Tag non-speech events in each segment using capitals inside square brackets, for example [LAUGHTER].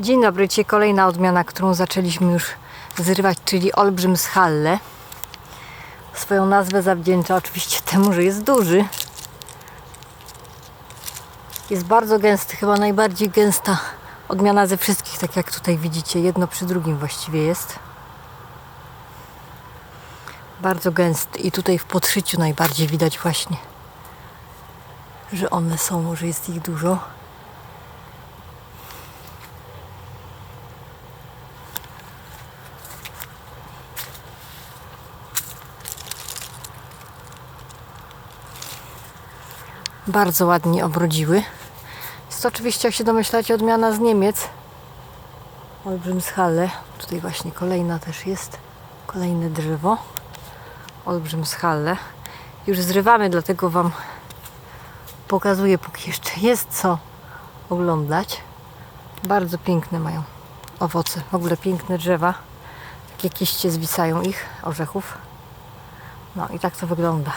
Dzień dobry, dzisiaj kolejna odmiana, którą zaczęliśmy już zrywać, czyli olbrzym z Halle. Swoją nazwę zawdzięcza oczywiście [LAUGHS] temu, że jest duży. Jest bardzo gęsty, chyba najbardziej gęsta odmiana ze wszystkich, tak jak tutaj widzicie, jedno przy drugim właściwie jest. Bardzo gęsty i tutaj w podszyciu najbardziej widać właśnie, że one są, że jest ich dużo. Bardzo ładnie obrodziły. Jest to oczywiście, jak się domyślacie, odmiana z Niemiec. Olbrzym z Halle. Tutaj właśnie kolejna też jest. Kolejne drzewo. Olbrzym z Halle. Już zrywamy, dlatego Wam pokazuję, póki jeszcze jest co oglądać. Bardzo piękne mają owoce. W ogóle piękne drzewa. Takie kiście zwisają ich, orzechów. No i tak to wygląda.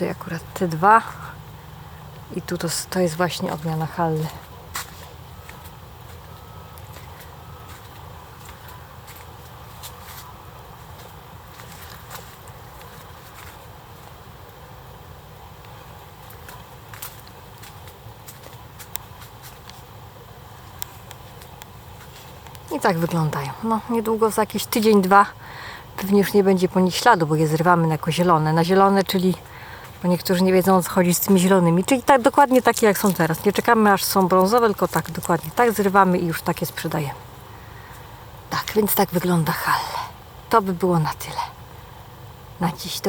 Tutaj akurat te dwa. I tu to, to jest właśnie odmiana Hally. I tak wyglądają. No, niedługo za jakiś tydzień, dwa pewnie już nie będzie po nich śladu, bo je zrywamy na jako zielone. Na zielone, czyli bo niektórzy nie wiedzą o co chodzi z tymi zielonymi, czyli tak dokładnie takie jak są teraz. Nie czekamy aż są brązowe, tylko tak dokładnie tak zrywamy i już takie sprzedajemy. Tak, więc tak wygląda Halle. To by było na tyle. Na dziś.